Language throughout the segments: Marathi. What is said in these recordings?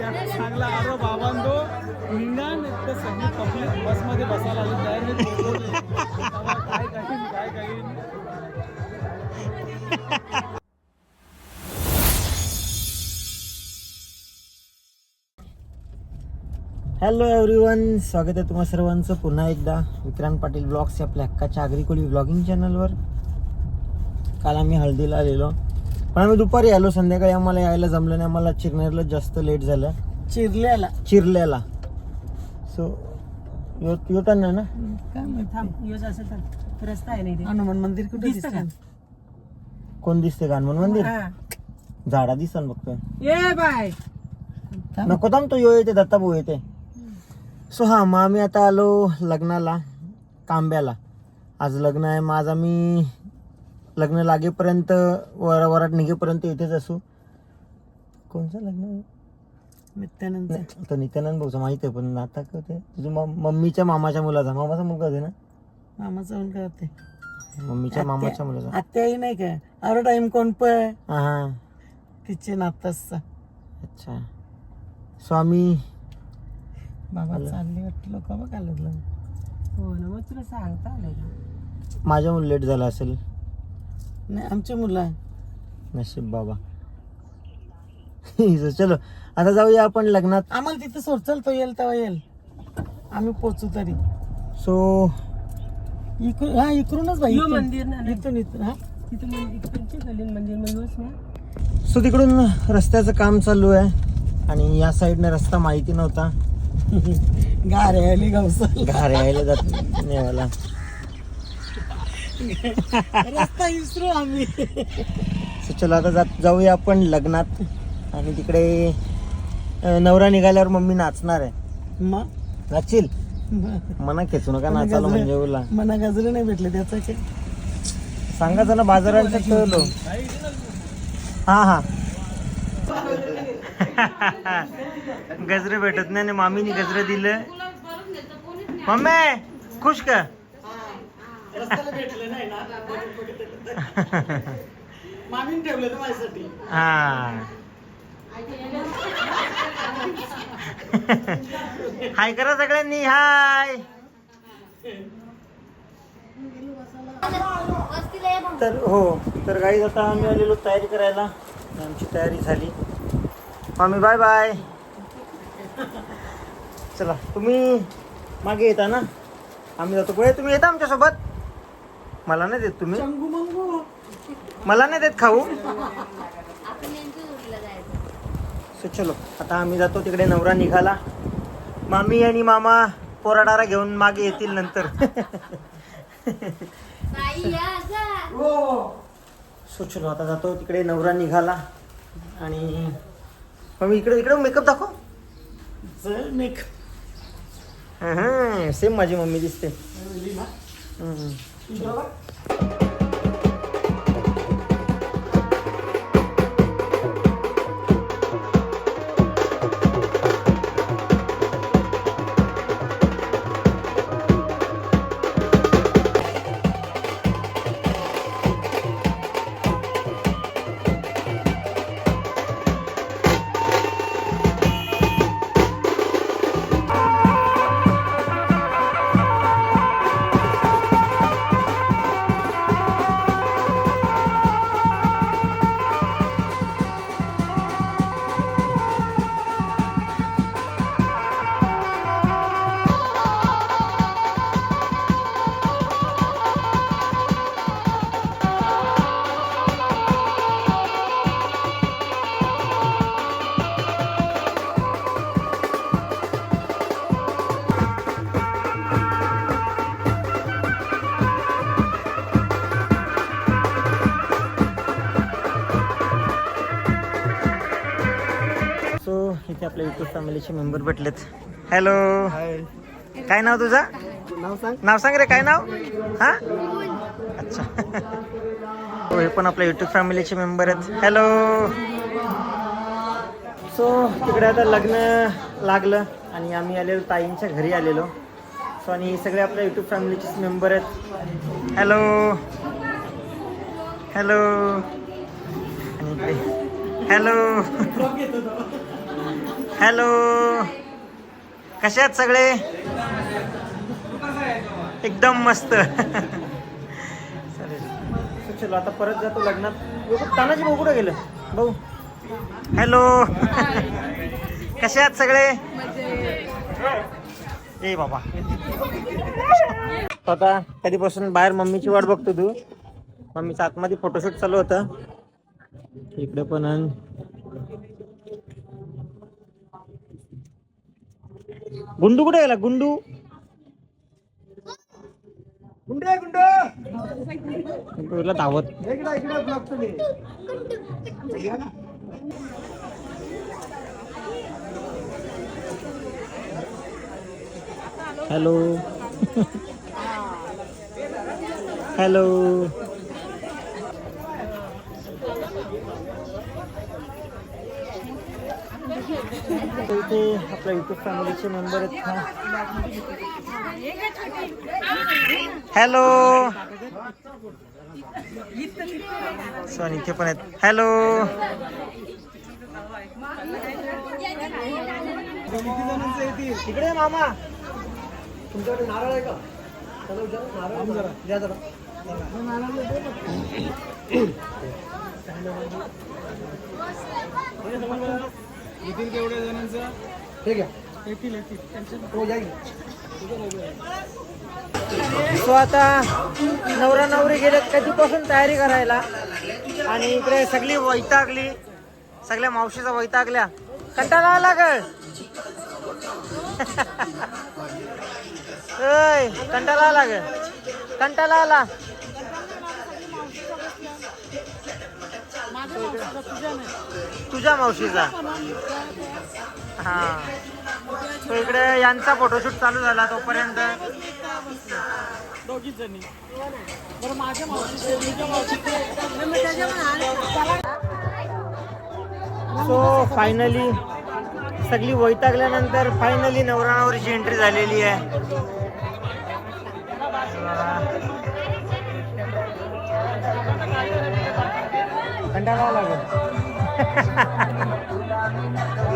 काय सांगला अरे बाबांनो निघा नाही तर सगळी पब्लिक बसमध्ये बसायला आली तयार नाही काय काही काय हॅलो एव्हरीवन स्वागत आहे तुम्हा सर्वांचं. पुन्हा एकदा विक्रांत पाटील ब्लॉग्स या आपल्या हक्काच्या आग्रिकोली ब्लॉगिंग चॅनलवर काल आम्ही हळदीला आलेलो. पण आम्ही दुपारी आलो संध्याकाळी आम्हाला यायला जमलं नाही. आम्हाला चिरनेरला जास्त लेट झालं. चिरल्याला. चिरल्याला. सो यो योटन आहे ना रस्ता आहे नाही हनुमान मंदिर कुठे दिसतं दिसतं? कोण दिसते गानमन मंदिर? हा. झाडा दिसन बघतोय. ये बाय. नको थांब तो यो येते दत्ताभाऊ येते. सो हा मग आम्ही आता आलो लग्नाला तांब्याला. आज लग्न आहे मग आज आम्ही लग्न लागेपर्यंत वर वरात निघेपर्यंत इथेच असू. कोणचं लग्न? नित्यानंद नाही, तो नित्यानंद भाऊचं माहिती आहे पण आता काय होते तुझ्या मम- मम्मीच्या मामाच्या मुलाचा. मामाचा मुलगा होते ना? मामाचं पण करते मम्मीच्या मामाच्या मुलाचा. आत्याही नाही काय अरे टाइम कोण पण हा हा. तिचे नातासचा अच्छा. सो आम्ही बाबा चालले वाटतं. लोक बघ आलं हो ना मग तुला सांगता आलं का? माझ्या मुलं लेट झाला असेल. नाही आमची मुलं आहे. नशीब बाबा. चलो आता जाऊया आपण लग्नात. आम्हाला तिथं सोड चल तो येईल तेव्हा येईल. आम्ही पोचू तरी. सो इकडून हा इकडूनच भाई यो. मंदिर ना नाही. इथून इथून हा. तिथं मग इकडचे गल्लीन मंदिर योच ना. सो तिकडून रस्त्याचं काम चालू आहे. आणि या साईडने रस्ता माहिती नव्हता. गारे आली गावसाला. घार यायला जात नाही मला रस्ता विसरू आम्ही. सो चलो आता जात जाऊया आपण लग्नात. आणि तिकडे अं, नवरा निघाल्यावर मम्मी नाचणार आहे. मग? नाचील मना खेचू नका नाचायला म्हणजे बोला मना गजरे नाही भेटले त्याचं काय? सांगायचं ना बाजारात ठेवलो हा हा. गजरे भेटत नाही आणि मामीने गजरे दिले. मम्मी खुश का मामीन ठेवलं ना माझ्यासाठी. हा. हाय करा सगळ्यांनी हाय. तर हो तर गाईज आता आम्ही आलेलो तयारी करायला. आमची तयारी झाली. मामी बाय बाय चला तुम्ही मागे येता ना? आम्ही जातो पुढे. तुम्ही येता आमच्यासोबत? मला नाही देत तुम्ही. चंगू मंगू. मला नाही देत खाऊ. सो चलो आता आम्ही जातो तिकडे नवरा निघाला. मामी आणि मामा पोराडारा घेऊन मागे येतील नंतर. सो चलो आता जातो तिकडे नवरा निघाला. आणि मम्मी इकडे इकडे मेकअप दाखव. चल मेक सेम माझी मम्मी दिसते. सो इथे आपल्या युट्यूब फॅमिलीचे मेंबर भेटलेत. हॅलो काय नाव तुझं? नाव सांग. नाव सांग रे काय नाव? हा? अच्छा. हो हे पण आपल्या युट्यूब फॅमिलीचे मेंबर आहेत. हॅलो सो तिकडे आता लग्न लागलं आणि आम्ही आलेलो ताईंच्या घरी आलेलो. सो आणि हे सगळे आपल्या युट्यूब फॅमिलीचेच मेंबर आहेत. हॅलो हॅलो आणि हॅलो हॅलो. कसे आहेत सगळे? एकदम मस्त. चलो आता परत जातो लग्नात. तानाजी भाऊ कुठं गेलं? भाऊ. हॅलो. कसे आहात सगळे? ए बाबा. आता कधीपासून बाहेर मम्मीची वाट बघतो तू? मम्मीचा आतमध्ये फोटोशूट चालू होता. इकडे पण आण. गुंडू कुठे गेला गुंडू गुंडे गुंडू गुंडूला धावत हॅलो हॅलो तर इथे आपल्या युट्यूब फॅमिलीचे मेंबर आहेत हा. हॅलो सॉरी इथे पण आहेत. हॅलो तिकडे मामा. तुमच्याकडे नारळ आहे का? चला विचारा, नारळ जरा द्या जरा. येतील केवढ्या जणांचं? ठीक आहे. येतील येतील. टेन्शन हो जाईल. सो आता नवरा नवरी गेले कधीपासून तयारी करायला? आणि इकडे सगळी वैतागली. सगळ्या मावशीचा वैतागल्या. कंटाळा आला ओय, कंटाळा आला ग कंटाळा आला. तुझ्या मावशीचा? हा. तो इकडे यांचा फोटोशूट चालू झाला तोपर्यंत. दोघीच जणी बरं माझ्या मावशीचे तुझ्या मावशीचे. सो फायनली सगळी वैतागल्यानंतर फायनली नवरा नवरीची एंट्री झालेली आहे. कंटाळा आला ग.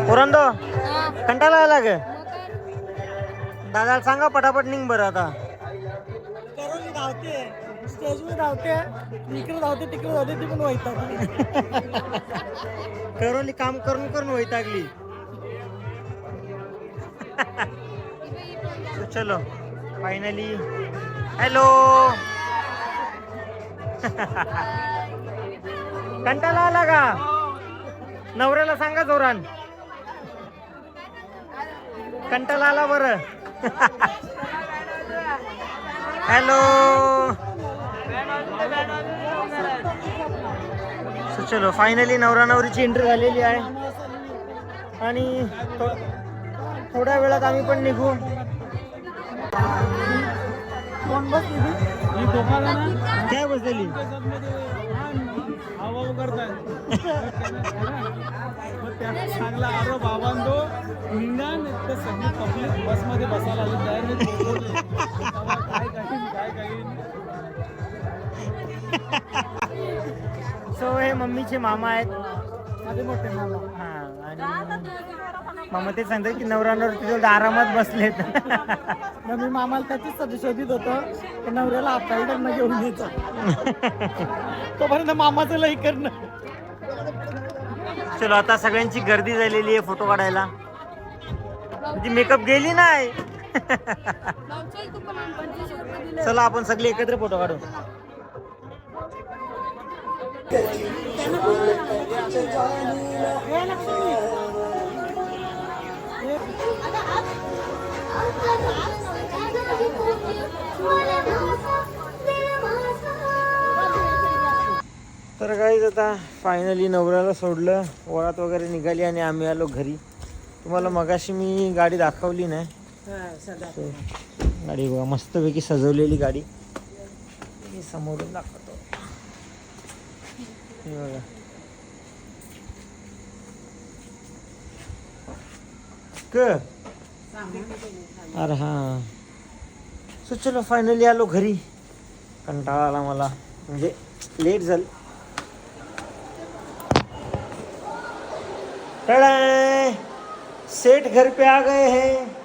पुरंदो कंटाळा आला ग. दादाला सांगा पटापट निघ बरं आता. करून धावते स्टेजवर धावते इकडे धावते तिकडे धावते ती पण वैतागली. करोली काम करून करून वैतागली. चलो फायनली हॅलो कंटाळा आला का? नवऱ्याला सांगा जोरान. कंटाळा आला बर. हॅलो. चलो फायनली नवरा नवरीची एंट्री झालेली आहे. आणि थोड्या वेळात आम्ही पण निघू काय बसलेली त्याला सांगला अरे बाबांनो निघा तर सगळी पब्लिक बसमध्ये बसायला आली. काय काय सो हे मम्मीचे मामा आहेत. मोठे मामा. हा आणि मामा ते सांगतात की नवरा नवरी तिथे आरामात बसलेत. मग मी मामाला त्याचीच सध्या शोधित होतो की नवऱ्याला आपल्याला घेऊन यायचं. तोपर्यंत मामाचं लई करणं. चलो आता सगळ्यांची गर्दी झालेली आहे फोटो काढायला. ती मेकअप गेली नाही. चला आपण सगळे एकत्र फोटो काढू. तर काहीच आता फायनली नवऱ्याला सोडलं. वळात वगैरे निघाली आणि आम्ही आलो घरी. तुम्हाला मगाशी मी गाडी दाखवली नाही. गाडी बघा मस्तपैकी सजवलेली गाडी. मी समोरून दाखवतो. हे बघा. क? अरे हा. सो चलो फायनली आलो घरी. कंटाळा आला मला. म्हणजे लेट झालं. सेठ घर पे आ गए हैं.